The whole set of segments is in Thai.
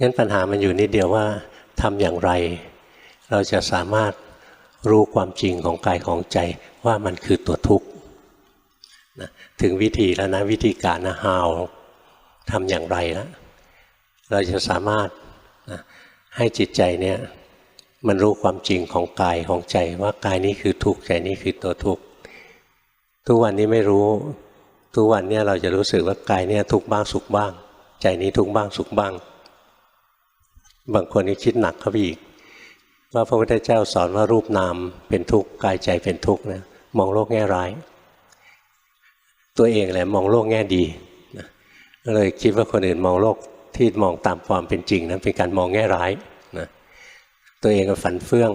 งั้นปัญหามันอยู่นิดเดียวว่าทำอย่างไร เราจะสามารถรู้ความจริงของกายของใจว่ามันคือตัวทุกข์นะถึงวิธีแล้วนะวิธีการนะ how ทำอย่างไรแล้วเราจะสามารถนะให้จิตใจเนี่ยมันรู้ความจริงของกายของใจว่ากายนี้คือทุกข์ใจนี้คือตัวทุกข์ทุกวันนี้ไม่รู้ ทุกวันเนี่ยเราจะรู้สึกว่ากายเนี่ยทุกข์บ้างสุขบ้าง ใจนี้ทุกข์บ้างสุขบ้าง บางคนนี่คิดหนักเข้าไปอีก ว่าพระพุทธเจ้าสอนว่ารูปนามเป็นทุกข์กายใจเป็นทุกข์นะมองโลกแง่ร้าย ตัวเองแหละมองโลกแง่ดีนะก็เลยคิดว่าคนอื่นมองโลกที่มองตามความเป็นจริงนั้นเป็นการมองแง่ร้ายนะตัวเองก็ฝันเฟื่อง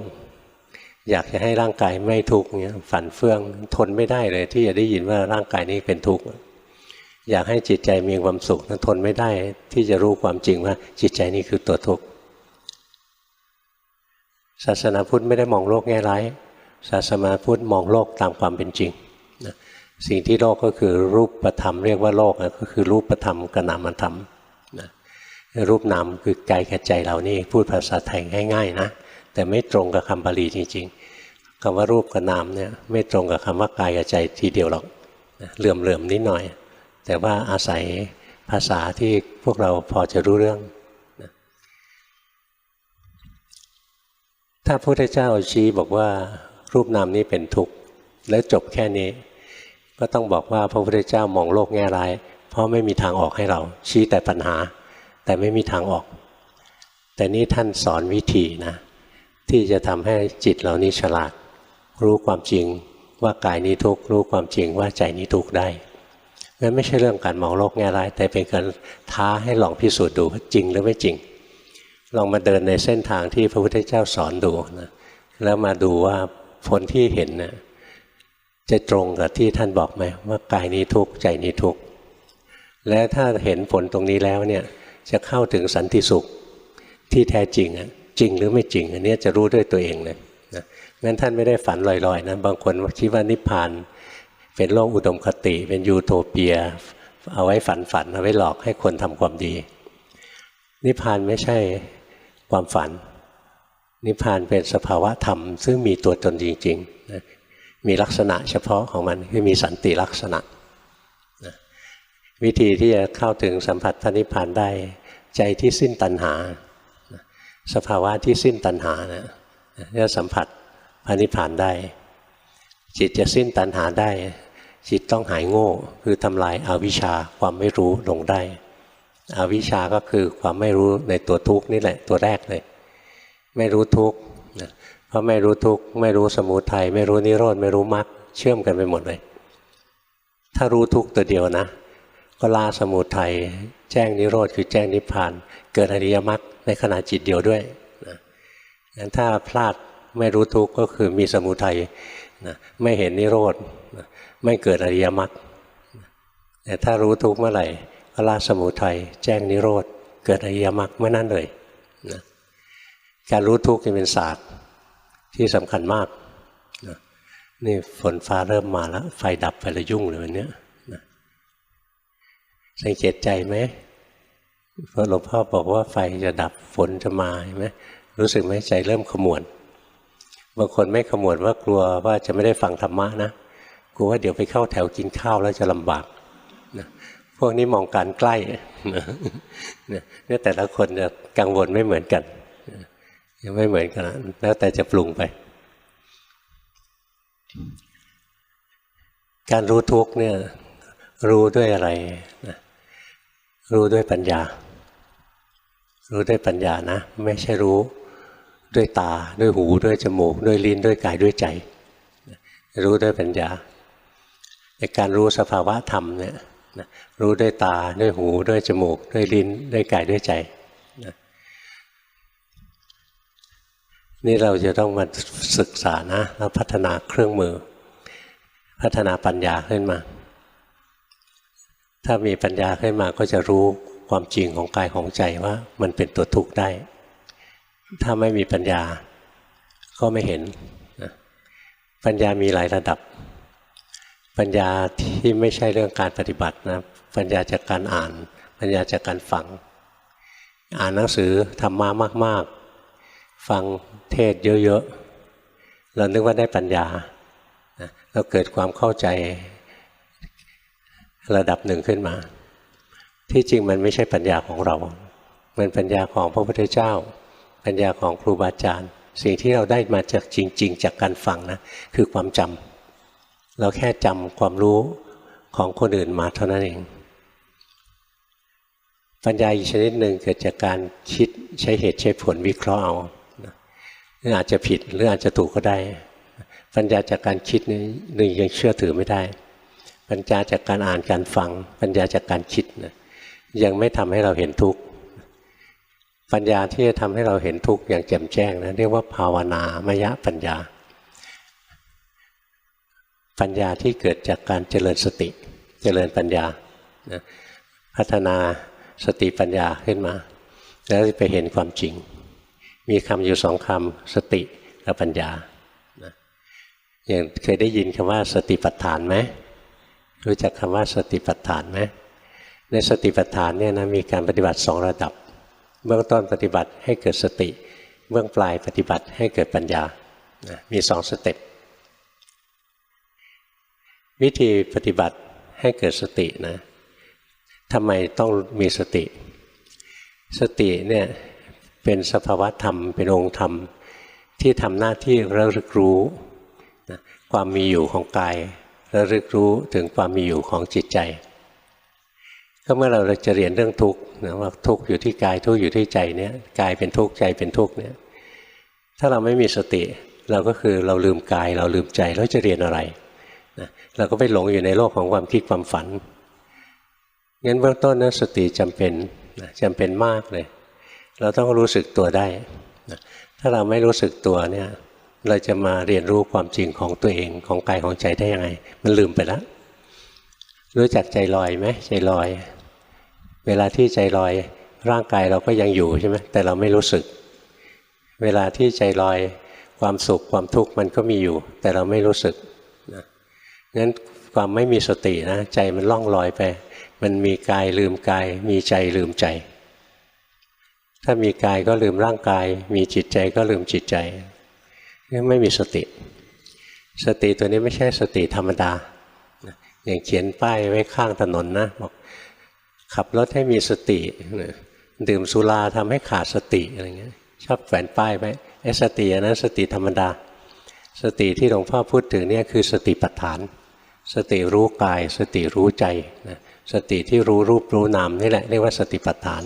อยากจะให้ร่างกายไม่ทุกข์เงี้ยฝันเฟื่องทนไม่ได้เลย ที่จะได้ยินว่าร่างกายนี้เป็นทุกข์อยากให้จิตใจมีความสุขนั้นทนไม่ได้ที่จะรู้ความจริงว่าจิตใจนี้คือตัวทุกข์ ศาสนาพุทธไม่ได้มองโลกแง่ร้ายศาสนาพุทธมองโลกตามความเป็นจริงนะสิ่งที่โลกก็คือรูปธรรมเรียกว่าโลกนะก็คือรูปธรรมกับนามธรรมนะรูปนามคือกายกับใจเรานี่พูดภาษาไทยง่ายๆนะแต่ไม่ตรงกับคำบาลีจริง ๆคำว่ารูปกับนามเนี่ยไม่ตรงกับคำว่ากายกับใจทีเดียวหรอกเหลื่อมๆนิดหน่อย แต่ว่าอาศัยภาษาที่พวกเราพอจะรู้เรื่อง ถ้าพระพุทธเจ้าชี้บอกว่ารูปนามนี้เป็นทุกข์แล้วจบแค่นี้ ก็ต้องบอกว่าพระพุทธเจ้ามองโลกแง่ร้าย เพราะไม่มีทางออกให้เรา ชี้แต่ปัญหา แต่ไม่มีทางออก แต่นี่ท่านสอนวิธีนะ ที่จะทำให้จิตเรานี้ฉลาด รู้ความจริงว่ากายนี้ทุกข์รู้ความจริงว่าใจนี้ทุกข์ได้นั่นไม่ใช่เรื่องการมองโลกแง่ร้าย แต่เป็นการท้าให้ลองพิสูจน์ดูว่าจริงหรือไม่จริง ลองมาเดินในเส้นทางที่พระพุทธเจ้าสอนดูนะแล้วมาดูว่าผลที่เห็นนะจะตรงกับที่ท่านบอกไหมว่ากายนี้ทุกข์ใจนี้ทุกข์และถ้าเห็นผลตรงนี้แล้วเนี่ยจะเข้าถึงสันติสุขที่แท้จริงอะจริงหรือไม่จริง อันนี้จะรู้ด้วยตัวเองเลยนะงั้นท่านไม่ได้ฝันลอยๆนะบางคนคิดว่านิพพานเป็นโลกอุดมคติ เป็นยูโทเปีย เอาไว้ฝันฝันเอาไว้หลอกให้คนทำความดี นิพพานไม่ใช่ความฝัน นิพพานเป็นสภาวะธรรม ซึ่งมีตัวตนจริงๆนะมีลักษณะเฉพาะของมันคือมีสันติลักษณะนะวิธีที่จะเข้าถึงสัมผัสพระนิพพานได้ ใจที่สิ้นตัณหา สภาวะที่สิ้นตัณหานะจะสัมผัสพระนิพพานได้ จิตจะสิ้นตัณหาได้ จิตต้องหายโง่ คือทำลายอาวิชชาความไม่รู้ลงได้ อวิชชาก็คือความไม่รู้ในตัวทุกข์นี่แหละตัวแรกเลย ไม่รู้ทุกข์นะเพราะไม่รู้ทุกข์ไม่รู้สมุทัยไม่รู้นิโรธไม่รู้มรรคเชื่อมกันไปหมดเลย ถ้ารู้ทุกข์ตัวเดียวนะ ก็ลาสมุทัยแจ้งนิโรธคือแจ้งนิพพาน เกิดอริยมรรคในขณะจิตเดียวด้วยนะงั้นถ้าพลาดไม่รู้ทุกข์ก็คือมีสมุทัยนะไม่เห็นนิโรธนะไม่เกิดอริยมรรคแต่ถ้ารู้ทุกข์เมื่อไหร่ ละสมุทัยแจ้งนิโรธ เกิดอริยมรรคเมื่อนั้นเลยนะการรู้ทุกข์เป็นศาสตร์ที่สำคัญมากนะนี่ฝนฟ้าเริ่มมาแล้ว ไฟดับไฟละยุ่งเลยวันนี้นะสังเกตใจไหมเพราะหลวงพ่อบอกว่าไฟจะดับฝนจะมาเห็นไหมรู้สึกไหมใจเริ่มขมวดบางคนไม่ขมวดว่ากลัวว่าจะไม่ได้ฟังธรรมะนะกลัวว่าเดี๋ยวไปเข้าแถวกินข้าวแล้วจะลำบาก พวกนี้มองการใกล้เนี่ยแต่ละคนจะกังวลไม่เหมือนกันยังไม่เหมือนกันแล้วแต่จะปรุงไป การรู้ทุกเนี่ยรู้ด้วยอะไรนะรู้ด้วยปัญญา รู้ด้วยปัญญานะ ไม่ใช่รู้ด้วยตาด้วยหูด้วยจมูก ด้วยลิ้นด้วยกายด้วยใจ รู้ด้วยปัญญาในการรู้สภาวะธรรมเนี่ย รู้ด้วยตาด้วยหูด้วยจมูก ด้วยลิ้นด้วยกายด้วยใจนะนี่เราจะต้องมาศึกษานะแล้วพัฒนาเครื่องมือ พัฒนาปัญญาขึ้นมา ถ้ามีปัญญาขึ้นมาก็จะรู้ความจริงของกายของใจว่ามันเป็นตัวทุกข์ได้ ถ้าไม่มีปัญญาก็ไม่เห็น ปัญญามีหลายระดับ ปัญญาที่ไม่ใช่เรื่องการปฏิบัตินะปัญญาจากการอ่าน ปัญญาจากการฟัง อ่านหนังสือธรรมะมาก ๆ ฟังเทศเยอะ ๆ เรานึกว่าได้ปัญญาเราเกิดความเข้าใจระดับหนึ่งขึ้นมา ที่จริงมันไม่ใช่ปัญญาของเรา มันปัญญาของพระพุทธเจ้า ปัญญาของครูบาอาจารย์ สิ่งที่เราได้มาจากจริง ๆ จากการฟังนะคือความจำ เราแค่จำความรู้ของคนอื่นมาเท่านั้นเอง ปัญญาอีกชนิดหนึ่งเกิดจากการคิดใช้เหตุใช้ผลวิเคราะห์เอาหรืออาจจะผิดหรืออาจจะถูกก็ได้ ปัญญาจากการคิดนี่หนึ่งยังเชื่อถือไม่ได้ ปัญญาจากการอ่านการฟัง ปัญญาจากการคิดนะยังไม่ทำให้เราเห็นทุกข์ปัญญาที่จะทำให้เราเห็นทุกข์อย่างแจ่มแจ้งนะเรียกว่าภาวนามยะปัญญา ปัญญาที่เกิดจากการเจริญสติ เจริญปัญญานะพัฒนาสติปัญญาขึ้นมา แล้วไปเห็นความจริง มีคำอยู่สองคำสติกับปัญญานะอย่างเคยได้ยินคำว่าสติปัฏฐานไหมรู้จักคำว่าสติปัฏฐานไหมในสติปัฏฐานเนี่ยนะมีการปฏิบัติสองระดับ เบื้องต้นปฏิบัติให้เกิดสติ เบื้องปลายปฏิบัติให้เกิดปัญญานะมีสองสเต็ป วิธีปฏิบัติให้เกิดสตินะทำไมต้องมีสติ สติเนี่ยเป็นสภาวะธรรม เป็นองค์ธรรม ที่ทำหน้าที่ระลึกรู้นะความมีอยู่ของกายระลึกรู้ถึงความมีอยู่ของจิตใจ ก็เมื่อเราจะเรียนเรื่องทุกข์นะว่าทุกข์อยู่ที่กายทุกข์อยู่ที่ใจเนี่ยกายเป็นทุกข์ใจเป็นทุกข์เนี่ยถ้าเราไม่มีสติ เราก็คือเราลืมกายเราลืมใจแล้วจะเรียนอะไร นะเราก็ไปหลงอยู่ในโลกของความคิดความฝันงั้นเบื้องต้นนะสติจำเป็นนะจำเป็นมากเลย เราต้องรู้สึกตัวได้นะถ้าเราไม่รู้สึกตัวเนี่ยเราจะมาเรียนรู้ความจริงของตัวเองของกายของใจได้ยังไง มันลืมไปแล้วรู้จักใจลอยไหมใจลอย เวลาที่ใจลอยร่างกายเราก็ยังอยู่ใช่ไหมแต่เราไม่รู้สึก เวลาที่ใจลอยความสุขความทุกข์มันก็มีอยู่ แต่เราไม่รู้สึก งั้นความไม่มีสตินะใจมันล่องลอยไป มันมีกายลืมกาย มีใจลืมใจ ถ้ามีกายก็ลืมร่างกาย มีจิตใจก็ลืมจิตใจนี่ไม่มีสติ สติตัวนี้ไม่ใช่สติธรรมดาอย่างเขียนป้ายไว้ข้างถนนนะบอกขับรถให้มีสติ ดื่มสุราทำให้ขาดสติอะไรเงี้ยชอบแฝนป้ายไว้ไอ้สติอันนั้นสติธรรมดา สติที่หลวงพ่อพูดถึงเนี่ยคือสติปัฏฐาน สติรู้กาย สติรู้ใจนะสติที่รู้รูปรู้นามนี่แหละเรียกว่าสติปัฏฐาน